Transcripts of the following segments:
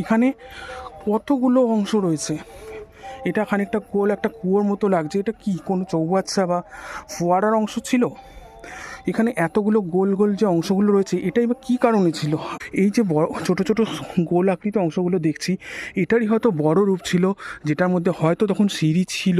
এখানে কতগুলো অংশ রয়েছে? এটা খানিকটা গোল একটা কুয়োর মতো লাগছে। এটা কি, কোনো চৌবাচ্চা বা ফোয়ারার অংশ ছিল? এখানে এতগুলো গোল গোল যে অংশগুলো রয়েছে, এটাই বা কী কারণে ছিল? এই যে বড়, ছোটো ছোটো গোল আকৃত অংশগুলো দেখছি, এটারই হয়তো বড় রূপ ছিল, যেটার মধ্যে হয়তো তখন সিঁড়ি ছিল,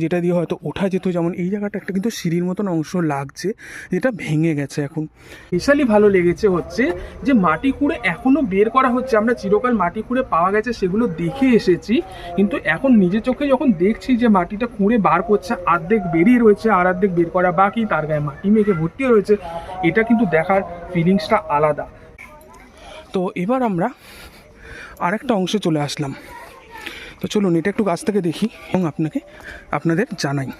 যেটা দিয়ে হয়তো ওঠা যেত। যেমন এই জায়গাটা একটা কিন্তু সিঁড়ির মতন অংশ লাগছে, যেটা ভেঙে গেছে এখন। স্পেশালি ভালো লেগেছে হচ্ছে যে মাটি খুঁড়ে এখনও বের করা হচ্ছে। আমরা চিরকাল মাটি খুঁড়ে পাওয়া গেছে সেগুলো দেখে এসেছি, কিন্তু এখন নিজের চোখে যখন দেখছি যে মাটিটা খুঁড়ে বার করছে অর্ধেক বেরিয়ে রয়েছে, আর অর্ধেক বের করা বাকি, তার গায়ে মাটি মেখে ভর্তি রয়েছে, এটা কিন্তু দেখার ফিলিংসটা আলাদা। তো এবার আমরা আরেকটা অংশে চলে আসলাম। তো চলুন, এটা একটু কাছ থেকে দেখি এবং আপনাকে, আপনাদের জানাই।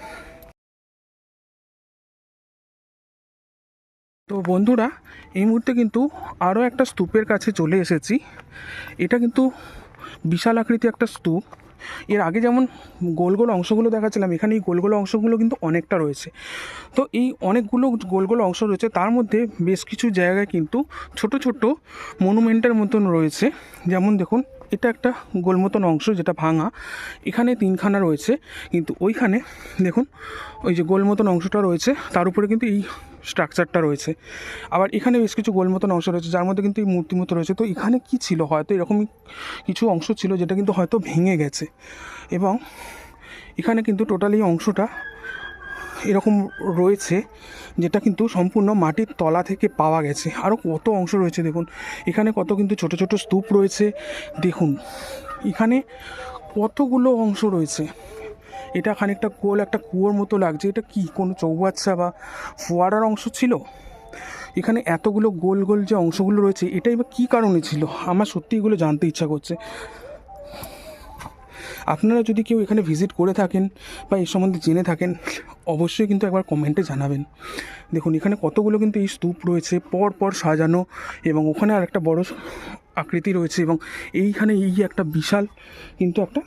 তো বন্ধুরা, এই মুহূর্তে কিন্তু আরও একটা স্তূপের কাছে চলে এসেছি। এটা কিন্তু বিশাল আকৃতি একটা স্তূপ। এর আগে যেমন গোল গোল অংশগুলো দেখাচ্ছিলাম এখানে এই গোল গোল অংশগুলো কিন্তু অনেকটা রয়েছে। তো এই অনেকগুলো গোল গোল অংশ রয়েছে, তার মধ্যে বেশ কিছু জায়গায় কিন্তু ছোট ছোট মনুমেন্টের মতন রয়েছে। যেমন দেখুন, এটা একটা গোল মতন অংশ যেটা ভাঙা, এখানে তিনখানা রয়েছে। কিন্তু ওইখানে দেখুন, ওই যে গোল মতন অংশটা রয়েছে, তার উপরে কিন্তু এই স্ট্রাকচারটা রয়েছে। আবার এখানে বেশ কিছু গোল মতন অংশ রয়েছে, যার মধ্যে কিন্তু এই মূর্তি মতো রয়েছে। তো এখানে কি ছিল? হয়তো এরকমই কিছু অংশ ছিল যেটা কিন্তু হয়তো ভেঙে গেছে। এবং এখানে কিন্তু টোটালি অংশটা এরকম রয়েছে যেটা কিন্তু সম্পূর্ণ মাটির তলা থেকে পাওয়া গেছে। আরও কত অংশ রয়েছে দেখুন। এখানে কত কিন্তু ছোট ছোট স্তূপ রয়েছে। দেখুন, এখানে কতগুলো অংশ রয়েছে। এটা খানিকটা গোল, একটা কুয়োর মতো লাগছে। এটা কি? কোনো চৌবাচ্চা বা ফোয়ারার অংশ ছিল? এখানে এতগুলো গোল গোল যে অংশগুলো রয়েছে, এটাই বা কী কারণে ছিল? আমার সত্যি এগুলো জানতে ইচ্ছা করছে। আপনারা যদি কেউ এখানে ভিজিট করে থাকেন বা এই সম্বন্ধে জেনে থাকেন, অবশ্যই কিন্তু একবার কমেন্টে জানাবেন। দেখুন, এখানে কতগুলো কিন্তু এই স্তূপ রয়েছে, পর পর সাজানো এবং ওখানে আর একটা বড় আকৃতি রয়েছে এবং এইখানে এই একটা বিশাল কিন্তু একটা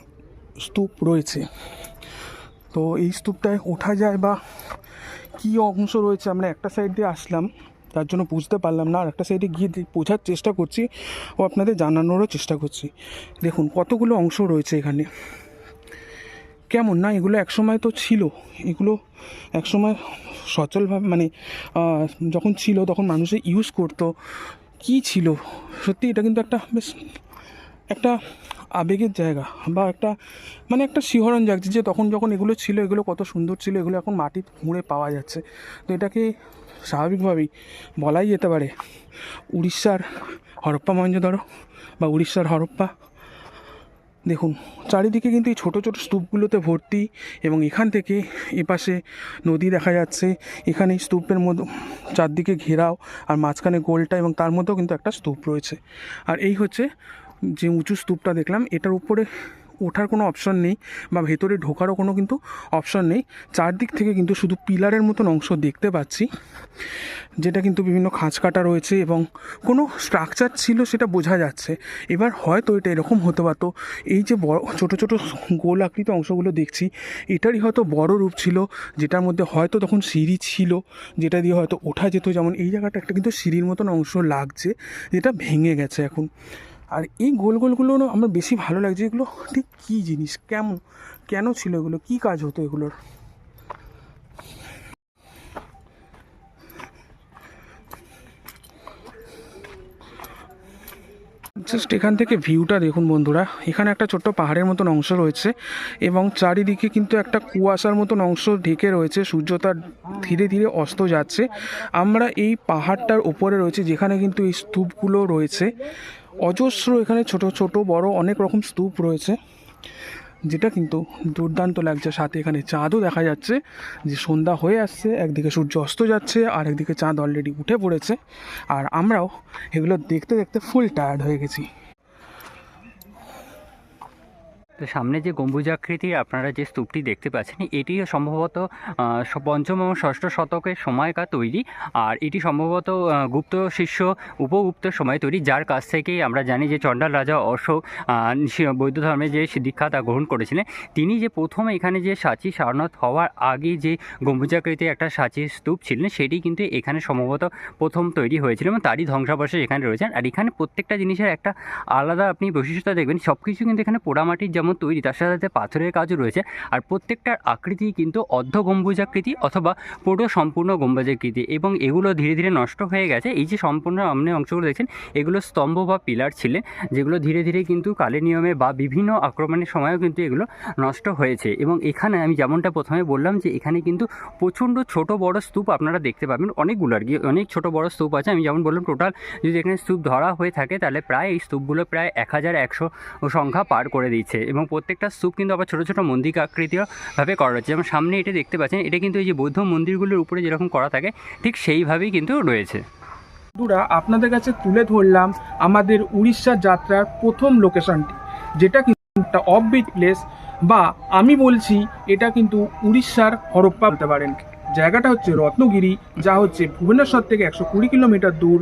স্তূপ রয়েছে। তো এই স্তূপটায় ওঠা যায় বা কী অংশ রয়েছে, আমরা একটা সাইড দিয়ে আসলাম, তার জন্য বুঝতে পারলাম না, আর একটা সাইডে গিয়ে বোঝার চেষ্টা করছি ও আপনাদের জানানোরও চেষ্টা করছি। দেখুন, কতগুলো অংশ রয়েছে এখানে। কেমন না, এগুলো একসময় তো ছিল, এগুলো একসময় সচলভাবে মানে যখন ছিল, তখন মানুষে ইউজ করতো। কী ছিল? সত্যি এটা কিন্তু একটা বেশ একটা আবেগের জায়গা বা একটা মানে একটা শিহরণ জাগছে যে তখন যখন এগুলো ছিল, এগুলো কত সুন্দর ছিল, এগুলো এখন মাটির খুঁড়ে পাওয়া যাচ্ছে। তো এটাকে স্বাভাবিকভাবেই বলাই যেতে পারে উড়িষ্যার হরপ্পা মহেঞ্জোদারো বা উড়িষ্যার হরপ্পা। দেখুন, চারিদিকে কিন্তু এই ছোটো ছোটো স্তূপগুলোতে ভর্তি এবং এখান থেকে এপাশে নদী দেখা যাচ্ছে। এখানে স্তূপের মধ্যে, চারদিকে ঘেরাও আর মাঝখানে গোলটা এবং তার মধ্যেও কিন্তু একটা স্তূপ রয়েছে। আর এই হচ্ছে যে উঁচু স্তূপটা দেখলাম, এটার উপরে ওঠার কোনো অপশন নেই বা ভেতরে ঢোকারও কোনো কিন্তু অপশন নেই। চারদিক থেকে কিন্তু শুধু পিলারের মতন অংশ দেখতে পাচ্ছি, যেটা কিন্তু বিভিন্ন খাঁজ কাটা রয়েছে এবং কোনো স্ট্রাকচার ছিল সেটা বোঝা যাচ্ছে। এবার হয়তো এটা এরকম হতে পারতো। এই যে বড়, ছোটো ছোটো গোল আকৃত অংশগুলো দেখছি, এটারই হয়তো বড় রূপ ছিল, যেটার মধ্যে হয়তো তখন সিঁড়ি ছিল, যেটা দিয়ে হয়তো ওঠা যেত। যেমন এই জায়গাটা একটা কিন্তু সিঁড়ির মতন অংশ লাগছে, যেটা ভেঙে গেছে এখন। আর এই গোল গোলগুলো আমার বেশি ভালো লাগছে, এগুলো ঠিক কী জিনিস, কেমন, কেন ছিল এগুলো, কী কাজ হতো এগুলোর? জাস্ট এখান থেকে ভিউটা দেখুন বন্ধুরা, এখানে একটা ছোট্ট পাহাড়ের মতন অংশ রয়েছে এবং চারিদিকে কিন্তু একটা কুয়াশার মতন অংশ ঢেকে রয়েছে সূর্যটা ধীরে ধীরে অস্ত যাচ্ছে। আমরা এই পাহাড়টার ওপরে রয়েছে, যেখানে কিন্তু এই স্তূপগুলো রয়েছে। অজস্র এখানে ছোট ছোট, বড় অনেক রকম স্তূপ রয়েছে, যেটা কিন্তু দুর্দান্ত লাগছে। সাথে এখানে চাঁদও দেখা যাচ্ছে, যে সন্ধ্যা হয়ে আসছে, একদিকে সূর্য অস্ত যাচ্ছে, আর একদিকে চাঁদ অলরেডি উঠে পড়েছে। আর আমরাও এগুলো দেখতে দেখতে ফুল টায়ার্ড হয়ে গেছি। তো সামনে যে গম্বুজাকৃতির আপনারা যে স্তূপটি দেখতে পাচ্ছেন এটি সম্ভবত পঞ্চম এবং ষষ্ঠ শতকের সময়কার তৈরি। আর এটি সম্ভবত গুপ্ত শিষ্য, উপগুপ্ত সময় তৈরি, যার কাছ থেকেই আমরা জানি যে চণ্ডাল রাজা অশোক বৌদ্ধ ধর্মে যে দীক্ষা তা গ্রহণ করেছিলেন, তিনি যে প্রথম এখানে যে সাঁচি সারনাথ হওয়ার আগে যে গম্বুজাকৃতির একটা সাঁচির স্তূপ ছিলেন, সেটি কিন্তু এখানে সম্ভবত প্রথম তৈরি হয়েছিল এবং তারই ধ্বংসাবশেষ এখানে রয়েছেন আর এখানে প্রত্যেকটা জিনিসের একটা আলাদা আপনি বৈশিষ্ট্যতা দেখবেন সব কিছু কিন্তু এখানে পোড়ামাটির যেমন তৈরি, তার সাথে সাথে পাথরের কাজও রয়েছে। আর প্রত্যেকটার আকৃতি কিন্তু অর্ধ গম্বুজাকৃতি অথবা পুরো সম্পূর্ণ গম্বুজাকৃতি এবং এগুলো ধীরে ধীরে নষ্ট হয়ে গেছে। এই যে সম্পূর্ণ আপনি অংশগুলো দেখছেন, এগুলো স্তম্ভ বা পিলার ছিলেন যেগুলো ধীরে ধীরে কিন্তু কালের নিয়মে বা বিভিন্ন আক্রমণের সময়ও কিন্তু এগুলো নষ্ট হয়েছে। এবং এখানে আমি যেমনটা প্রথমে বললাম যে এখানে কিন্তু প্রচণ্ড ছোট বড় স্তূপ আপনারা দেখতে পাবেন, অনেকগুলো আর কি, অনেক ছোট বড় স্তূপ আছে। আমি যেমন বললাম টোটাল যদি এখানে স্তূপ ধরা হয়ে থাকে, তাহলে প্রায় এই স্তূপগুলো প্রায় এক হাজার একশো সংখ্যা পার করে দিচ্ছে। এবং প্রত্যেকটা স্তূপ কিন্তু আবার ছোটো ছোটো মন্দির আকৃতিভাবে করা হচ্ছে যেমন সামনে এটা দেখতে পাচ্ছেন, এটা কিন্তু এই যে বৌদ্ধ মন্দিরগুলোর উপরে যেরকম করা থাকে, ঠিক সেইভাবেই কিন্তু রয়েছে। বন্ধুরা, আপনাদের কাছে তুলে ধরলাম আমাদের উড়িষ্যার যাত্রার প্রথম লোকেশনটি যেটা কিন্তু একটা অফবিট প্লেস বা আমি বলছি এটা কিন্তু উড়িষ্যার হরপ্পা বলতে পারেন। জায়গাটা হচ্ছে রত্নগিরি, যা হচ্ছে ভুবনেশ্বর থেকে একশো কুড়ি কিলোমিটার দূর,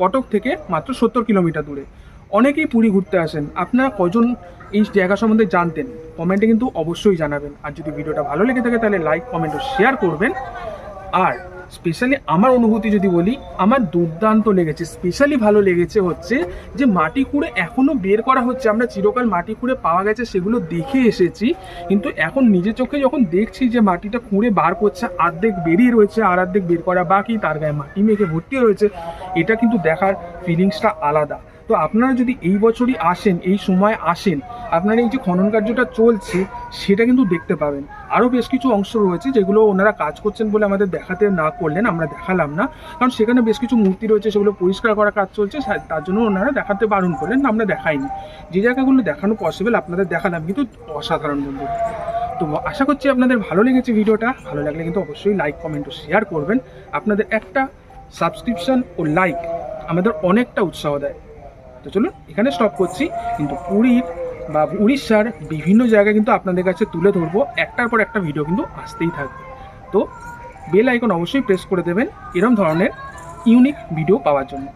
কটক থেকে মাত্র সত্তর কিলোমিটার দূরে। অনেকেই পুরী ঘুরতে আসেন। আপনারা কজন এই জায়গা সম্বন্ধে জানতেন? কমেন্টে কিন্তু অবশ্যই জানাবেন। আর যদি ভিডিওটা ভালো লেগে থাকে, তাহলে লাইক কমেন্ট ও শেয়ার করবেন। আর স্পেশালি আমার অনুভূতি যদি বলি, আমার দুর্দান্ত লেগেছে। স্পেশালি ভালো লেগেছে হচ্ছে যে মাটি খুঁড়ে এখনও বের করা হচ্ছে। আমরা চিরকাল মাটি খুঁড়ে পাওয়া গেছে, সেগুলো দেখে এসেছি। কিন্তু এখন নিজের চোখে যখন দেখছি যে মাটিটা খুঁড়ে বার করছে, আর্ধেক বেরিয়ে রয়েছে আর অর্ধেক বের করা বাকি, তার গায়ে মাটি মেখে ভর্তি রয়েছে, এটা কিন্তু দেখার ফিলিংসটা আলাদা। তো আপনারা যদি এই বছরই আসেন, এই সময় আসেন, আপনারা এই যে খনন কার্যটা চলছে, সেটা কিন্তু দেখতে পাবেন। আরও বেশ কিছু অংশ রয়েছে যেগুলো ওনারা কাজ করছেন বলে আমাদের দেখাতে না করলেন, আমরা দেখালাম না। কারণ সেখানে বেশ কিছু মূর্তি রয়েছে, সেগুলো পরিষ্কার করার কাজ চলছে তার জন্য ওনারা দেখাতে বারণ করলেন, আমরা দেখাইনি। যে জায়গাগুলো দেখানো পসিবল আপনাদের দেখালাম, কিন্তু অসাধারণ বন্ধু। তো আশা করছি আপনাদের ভালো লেগেছে ভিডিওটা। ভালো লাগলে কিন্তু অবশ্যই লাইক কমেন্ট ও শেয়ার করবেন। আপনাদের একটা সাবস্ক্রিপশন ও লাইক আমাদের অনেকটা উৎসাহ দেয়। তো চলুন, এখানে স্টপ করছি। কিন্তু পুরীর বা উড়িষ্যার বিভিন্ন জায়গায় কিন্তু আপনাদের কাছে তুলে ধরবো। একটার পর একটা ভিডিও কিন্তু আসতেই থাকবে। তো বেল আইকন অবশ্যই প্রেস করে দেবেন। এরম ধরনের ইউনিক ভিডিও পাওয়ার জন্য।